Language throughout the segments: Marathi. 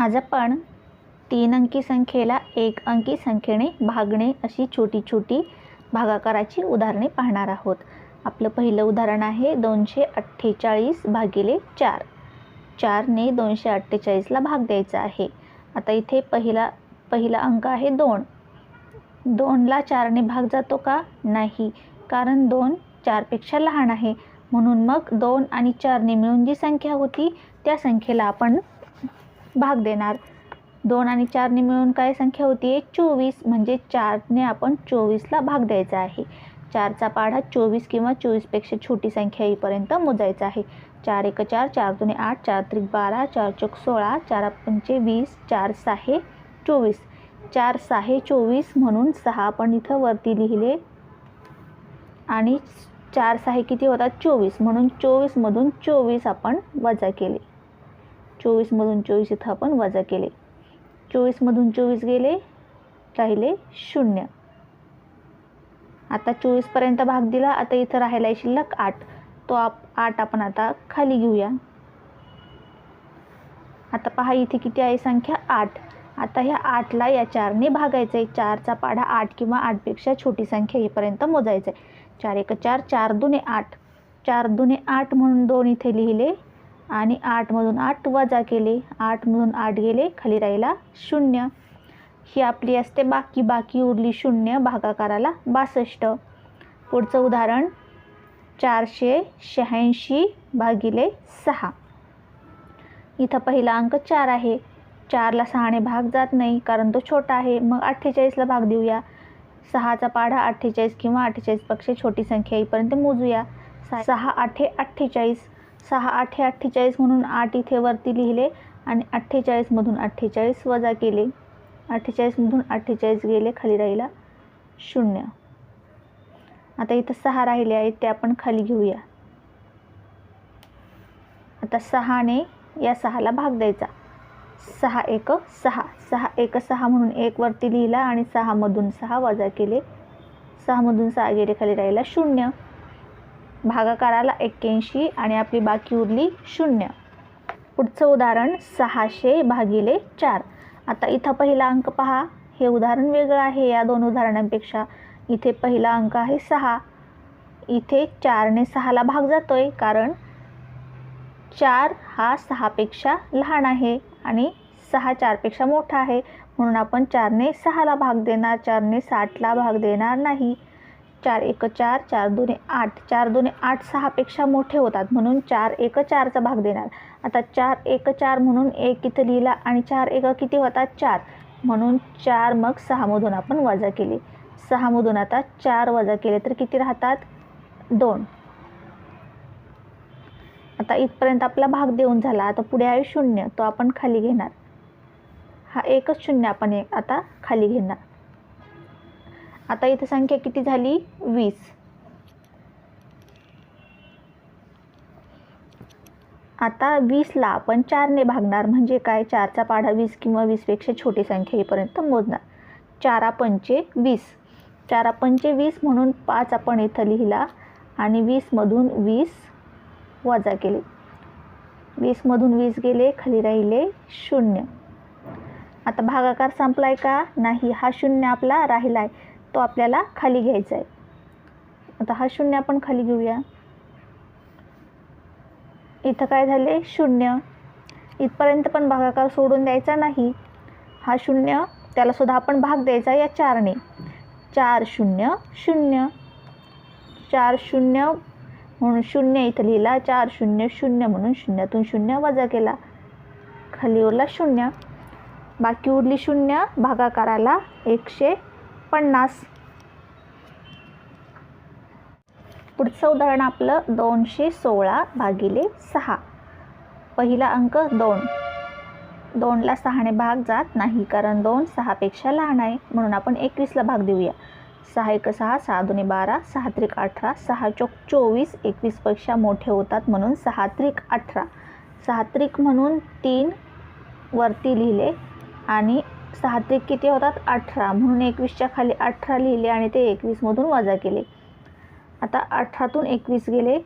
आज आपण तीन अंकी संख्येला एक अंकी संख्येने भागणे अशी छोटी छोटी भागाकाराची उदाहरणे पाहणार आहोत. आपलं पहिलं उदाहरण आहे दोनशे अठ्ठेचाळीस भागिले चार. चारने दोनशे अठ्ठेचाळीसला भाग द्यायचा आहे. आता इथे पहिला पहिला अंक आहे दोन. दोनला चारने भाग जातो का? नाही कारण दोन चारपेक्षा लहान आहे. म्हणून मग दोन आणि चारने मिळून जी संख्या होती त्या संख्येला आपण भाग देणार. दोन आणि चारने मिळून काय संख्या होती चोवीस. म्हणजे चारने आपण चोवीसला भाग द्यायचा आहे. चारचा पाढा चोवीस किंवा चोवीसपेक्षा छोटी संख्या येईपर्यंत मोजायचा आहे. चार एक चार चार दोन्ही आठ चार त्रिक बारा चार चौक सोळा चार पंचे वीस चार सहा चोवीस. चार सहा चोवीस म्हणून सहा आपण इथं वरती लिहिले. आणि चार सहा किती होतात? चोवीस. म्हणून चोवीसमधून चोवीस आपण वजा केले. चोवीसमधून चोवीस इथं आपण वजा केले. चोवीसमधून चोवीस गेले राहिले शून्य. आता चोवीसपर्यंत भाग दिला आता इथं राहिला आहे शिल्लक आठ. तो आप आठ आपण आता खाली घेऊया. आता पहा इथे किती आहे संख्या आठ. आता ह्या आठला या चारने भागायचं आहे. चारचा पाढा आठ किंवा आठपेक्षा छोटी संख्या येईपर्यंत मोजायचं आहे. चार एक चार चार दुने आठ. चार दुने आठ म्हणून दोन इथे लिहिले आणि आठमधून आठ वजा केले. आठमधून आठ गेले खाली राहिला शून्य. ही आपली असते बाकी बाकी उरली शून्य भागाकाराला बासष्ट. पुढचं उदाहरण चारशे शहाऐंशी भागिले सहा. इथं पहिला अंक चार आहे. चारला सहाने भाग जात नाही कारण तो छोटा आहे. मग अठ्ठेचाळीसला भाग देऊया. सहाचा पाढा अठ्ठेचाळीस किंवा अठ्ठेचाळीसपेक्षा छोटी संख्या येईपर्यंत मोजूया. सहा आठे अठ्ठेचाळीस. सहा आठे अठ्ठेचाळीस म्हणून आठ इथे वरती लिहिले आणि अठ्ठेचाळीसमधून अठ्ठेचाळीस वजा केले. अठ्ठेचाळीसमधून अठ्ठेचाळीस गेले खाली राहिला शून्य. आता इथं सहा राहिले आहेत ते आपण खाली घेऊया. आता सहाने या सहाला भाग द्यायचा. सहा एक सहा. सहा एक सहा म्हणून एक वरती लिहिला आणि सहामधून सहा वजा केले. सहामधून सहा गेले खाली राहिला शून्य. भागाकाराला एक्क्याऐंशी आणि आपली बाकी उरली शून्य. पुढचं उदाहरण सहाशे भागिले चार. आता इथं पहिला अंक पहा. हे उदाहरण वेगळं आहे या दोन उदाहरणांपेक्षा. इथे पहिला अंक आहे सहा. इथे चारने सहाला भाग जातो आहे कारण चार हा सहापेक्षा लहान आहे आणि सहा चारपेक्षा मोठा आहे. म्हणून आपण चारने सहाला भाग देणार चारने साठला भाग देणार नाही. चार एक चार चार दोन्ही आठ. चार दोन्ही आठ सहापेक्षा मोठे होतात म्हणून चार एक चारचा भाग देणार. आता चार एक चार म्हणून एक इथं लिहिला आणि चार एक किती होतात? चार. म्हणून चार मग सहामधून आपण वजा केले. सहामधून आता चार वजा केले तर किती राहतात? दोन. आता इथपर्यंत आपला भाग देऊन झाला. आता पुढे आहे शून्य. तो आपण खाली घेणार. हा एकच शून्य आपण एक आता खाली घेणार. आता इथं संख्या किती झाली? वीस. आता वीसला आपण चारने भागणार म्हणजे काय? चारचा पाढा वीस किंवा वीसपेक्षा छोटी संख्या येईपर्यंत मोजणार. चारा पंचे वीस. चारा पंचे वीस म्हणून पाच आपण इथं लिहिला आणि वीसमधून वीस वजा केले. वीसमधून वीस गेले खाली राहिले शून्य. आता भागाकार संपलाय का? नाही हा शून्य आपला राहिला आहे तो आपल्याला खाली घ्यायचा आहे. आता हा शून्य आपण खाली घेऊया. इथं काय झाले? शून्य. इथपर्यंत पण भागाकार सोडून द्यायचा नाही. हा शून्य त्याला सुद्धा आपण भाग द्यायचा या चारने. चार शून्य शून्य. चार शून्य म्हणून शून्य इथं लिहिला. चार शून्य शून्य म्हणून शून्यातून शून्य वजा केला. खाली उरला शून्य. बाकी उरली शून्य भागाकाराला एकशे पन्नास. पुढचं उदाहरण आपलं दोनशे सोळा भागिले सहा. पहिला अंक दोन. दोनला सहाने भाग जात नाही कारण दोन सहापेक्षा लहान आहे. म्हणून आपण एकवीसला भाग देऊया. सहा एक सहा सहा दोन्ही बारा सहा त्रिक अठरा सहा चोक चोवीस एकवीसपेक्षा मोठे होतात म्हणून सहा त्रिक अठरा. सहा त्रिक म्हणून तीन वरती लिहिले आणि सहा त्रिक किती होतात? अठरा. म्हणून एकवीसच्या खाली अठरा लिहिले आणि ते एकवीसमधून वजा केले. आता अठरातून एकवीस गेले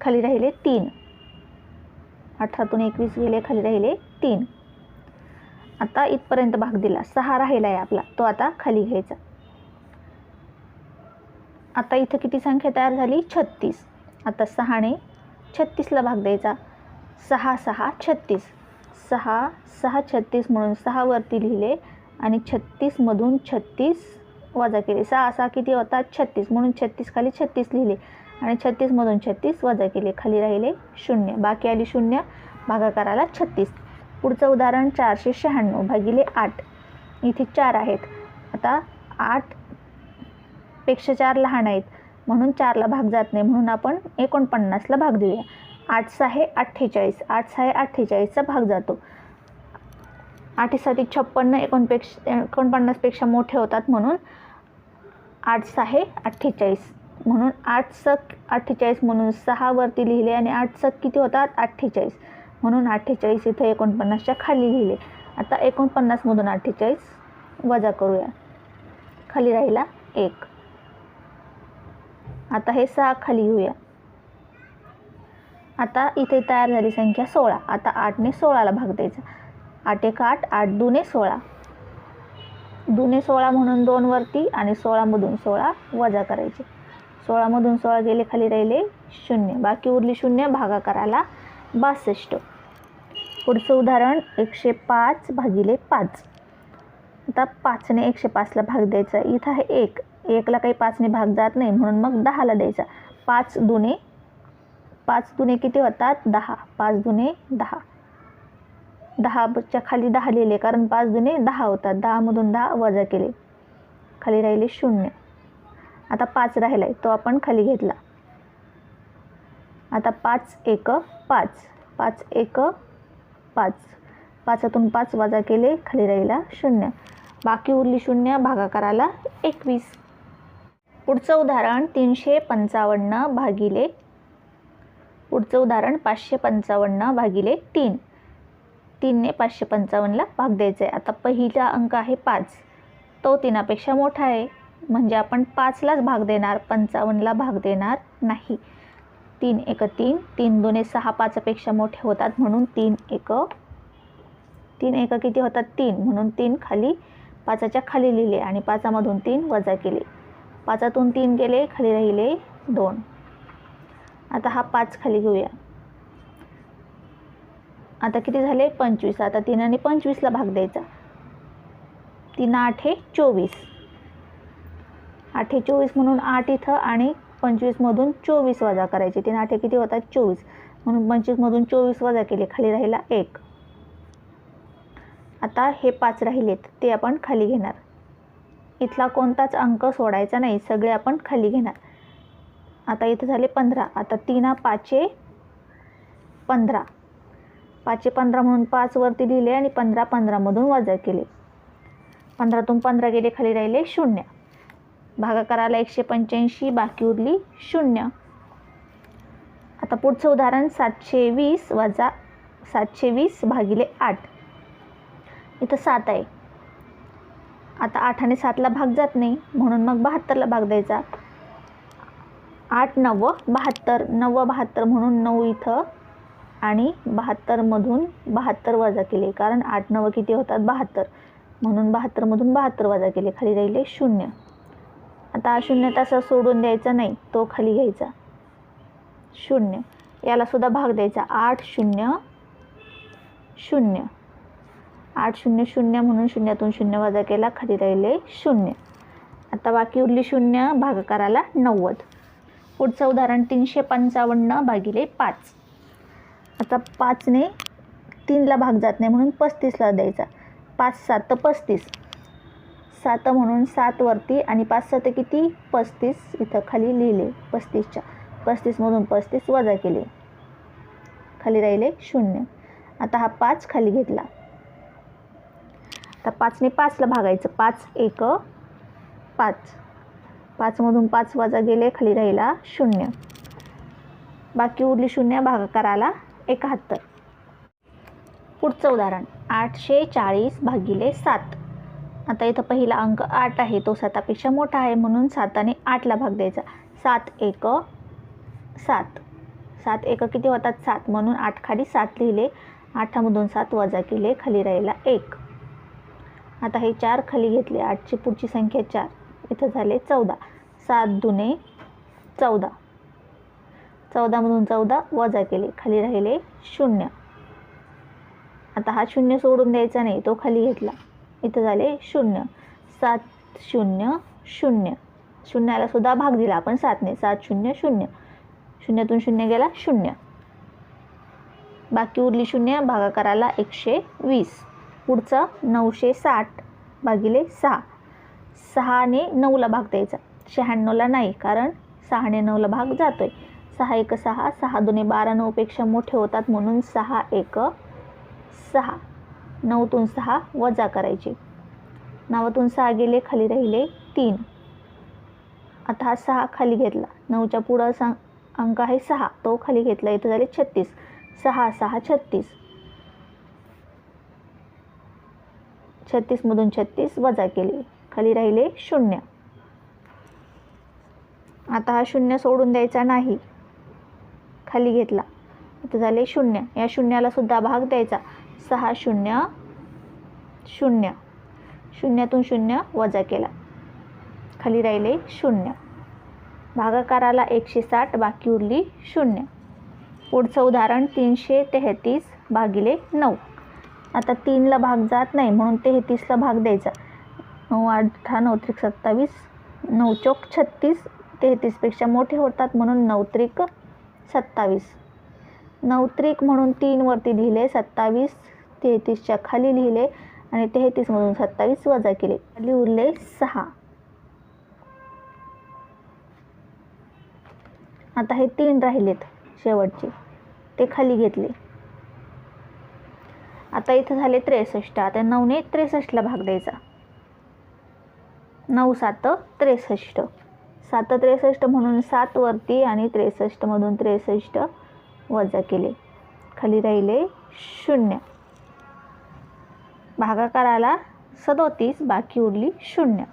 खाली राहिले तीन. अठरातून एकवीस गेले खाली राहिले तीन. आता इथपर्यंत भाग दिला. सहा राहिला आहे आपला. तो आता खाली घ्यायचा. आता इथं किती संख्या तयार झाली? छत्तीस. आता सहाने छत्तीसला भाग द्यायचा. सहा सहा छत्तीस. सहा सहा छत्तीस म्हणून सहावरती लिहिले आणि छत्तीसमधून छत्तीस वजा केले. सहा सहा किती होतात? छत्तीस. म्हणून छत्तीस खाली छत्तीस लिहिले. आणि छत्तीसमधून छत्तीस वजा केले. खाली राहिले शून्य. बाकी आली शून्य. भागाकाराला छत्तीस. पुढचं उदाहरण चारशे शहाण्णव भागिले आठ. इथे चार आहेत. आता आठपेक्षा चार लहान आहेत. म्हणून चारला भाग जात नाही. म्हणून आपण एकोणपन्नासला भाग देऊया. आठ सहा आहे अठ्ठेचाळीस. आठ सहा आहे अठ्ठेचाळीसचा भाग जातो. आठीसाठी छप्पन्न एकोणपेक्षा एकोणपन्नासपेक्षा मोठे होतात म्हणून आठ सहा आहे अठ्ठेचाळीस. म्हणून आठ सक अठ्ठेचाळीस म्हणून सहावरती लिहिले आणि आठ सक किती होतात? अठ्ठेचाळीस. म्हणून अठ्ठेचाळीस इथं एकोणपन्नासच्या खाली लिहिले. आता एकोणपन्नासमधून अठ्ठेचाळीस वजा करूया. खाली राहिला एक. आता हे सहा खाली घेऊया. आता इथे तयार झाली संख्या सोळा. आता आठने सोळाला भाग द्यायचा. आठ एक आठ आठ दुने सोळा. दुने सोळा म्हणून दोन वरती आणि सोळामधून सोळा वजा करायचे. सोळामधून सोळा गेले खाली राहिले शून्य. बाकी उरली शून्य भागाकाराला बासष्ट. पुढचं उदाहरण एकशे पाच भागिले पाच. आता पाचने एकशे पाचला भाग द्यायचा. इथं आहे एक. एकला काही पाचने भाग जात नाही म्हणून मग दहाला द्यायचा. पाच दुने पाच दुने किती होतात? दहा. पाच दुने दहा. दहाच्या खाली दहा लिहिले कारण पाच दुने दहा होतात. दहामधून दहा वजा केले. खाली राहिले शून्य. आता पाच राहिला आहे तो आपण खाली घेतला. आता पाच एक पाच. पाच एक पाच. पाचातून पाच वजा केले खाली राहिला शून्य. बाकी उरली शून्य भागाकाराला एकवीस. पुढचं उदाहरण तीनशे पंचावन्न भागिले पुढचं उदाहरण पाचशे पंचावन्न भागिले तीन. तीनने पाचशे पंचावन्नला भाग द्यायचा आहे. आता पहिला अंक आहे पाच. तो तीनापेक्षा मोठा आहे. म्हणजे आपण पाचलाच भाग देणार पंचावन्नला भाग देणार नाही. तीन एक तीन तीन दोने सहा पाचपेक्षा मोठे होतात म्हणून तीन एक. तीन एक किती होतात? तीन. म्हणून तीन खाली पाचाच्या खाली लिहिले आणि पाचामधून तीन वजा केले. पाचातून तीन गेले खाली राहिले दोन. आता हा पाच खाली घेऊया. आता किती झाले? पंचवीस. आता तीनाने पंचवीसला भाग द्यायचा. तीन आठ हे चोवीस. आठ हे चोवीस म्हणून आठ इथं आणि पंचवीसमधून चोवीस वजा करायचे. तीन आठ हे किती होतात? चोवीस. म्हणून पंचवीसमधून चोवीस वजा केले. खाली राहिला एक. आता हे पाच राहिलेत. ते आपण खाली घेणार. इथला कोणताच अंक सोडायचा नाही. सगळे आपण खाली घेणार. आता इथं झाले पंधरा. आता तीना पाचे पंधरा. पाचशे पंधरा म्हणून पाचवरती लिहिले आणि पंधरा पंधरामधून वजा केले. पंधरातून पंधरा गेले खाली राहिले शून्य. भागाकाराला एकशे पंच्याऐंशी बाकी उरली शून्य. आता पुढचं उदाहरण सातशे वीस वजा सातशे वीस भागिले आठ. इथं सात आहे. आता आठ आणि सातला भाग जात नाही म्हणून मग बहात्तरला भाग द्यायचा. आठ नव्व बहात्तर नव्व बहात्तर म्हणून नऊ इथं आणि बहात्तरमधून बहात्तर वजा केले. कारण आठ नवं किती होतात? बहात्तर. म्हणून बहात्तरमधून बहात्तर वजा केले. खाली राहिले शून्य. आता हा शून्य तसा सोडून द्यायचा नाही. तो खाली घ्यायचा. शून्य. यालासुद्धा भाग द्यायचा. आठ शून्य शून्य. आठ शून्य शून्य म्हणून शून्यातून शून्य वजा केला. खाली राहिले शून्य. आता बाकी उरली शून्य. भागाकाराला नव्वद. पुढचं उदाहरण तीनशे पंचावन्न भागिले पाच. आता पाचने तीनला भाग जात नाही म्हणून पस्तीसला द्यायचा. पाच सात पस्तीस. सात म्हणून सातवरती आणि पाच सात किती? पस्तीस. इथं खाली लिहिले पस्तीसच्या. पस्तीसमधून पस्तीस वजा केले. खाली राहिले शून्य. आता हा पाच खाली घेतला. आता पाचने पाचला भागायचं. पाच एक पाच. पाचमधून पाच वजा गेले खाली राहिला शून्य. बाकी उरली शून्य भागाकाराला एकाहत्तर. पुढचं उदाहरण आठशे चाळीस भागिले सात. आता इथं पहिला अंक आठ आहे तो सातापेक्षा मोठा आहे म्हणून साताने आठला भाग द्यायचा. सात एक सात. सात एक किती होतात? सात. म्हणून आठ खाली सात लिहिले आठामधून सात वजा केले खाली राहिला एक. आता हे चार खाली घेतले आठची पुढची संख्या चार. इथं झाले चौदा. सात दुने चौदा. चौदामधून चौदा वजा केले. खाली राहिले शून्य. आता हा शून्य सोडून द्यायचा नाही तो खाली घेतला. इथं झाले शून्य. सात शून्य शून्य. शून्याला सुद्धा भाग दिला आपण सातने. सात शून्य शून्य. शून्यातून शून्य गेला शून्य. बाकी उरली शून्य भागाकाराला एकशे वीस. पुढचं नऊशे साठ भागिले सहा. सहाने नऊला भाग द्यायचा. शहाण्णवला नाही कारण सहाने नऊला भाग जातोय. सहा एक सहा. सहा दोन्ही बारा नऊपेक्षा मोठे होतात म्हणून सहा एक सहा. नऊतून सहा वजा करायचे. नावातून सहा गेले खाली राहिले तीन. आता हा सहा खाली घेतला. नऊच्या पुढं सा अंक आहे सहा. तो खाली घेतला इथं झाले छत्तीस. सहा सहा छत्तीस. छत्तीसमधून छत्तीस वजा केले. खाली राहिले शून्य. आता हा शून्य सोडून द्यायचा नाही. खाली घेतला. आता झाले शून्य. या शून्याला सुद्धा भाग द्यायचा. सहा शून्य शून्य. शून्यातून शून्य वजा केला. खाली राहिले शून्य. भागाकाराला एकशे साठ बाकी उरली शून्य. पुढचं उदाहरण तीनशे तेहतीस भागिले नऊ. आता तीनला भाग जात नाही म्हणून तेहतीसला भाग द्यायचा. नऊ अठरा नऊ त्रिक सत्तावीस नऊ चौक छत्तीस. तेहतीसपेक्षा मोठे होतात म्हणून नऊ त्रिक सत्तावीस. नवत्रिक म्हणून तीनवरती लिहिले सत्तावीस तेहतीसच्या खाली लिहिले आणि तेहतीसमधून सत्तावीस वजा केले. खाली उरले सहा. आता हे तीन राहिलेत शेवटचे. ते खाली घेतले. आता इथं झाले त्रेसष्ट. आता नऊने त्रेसष्टला भाग द्यायचा. नऊ सात त्रेसष्ट. सात त्रेसष्ट म्हणून सात वरती आणि त्रेसष्टमधून त्रेसष्ट वजा केले. खाली राहिले शून्य. भागाकाराला सदोतीस बाकी उरली शून्य.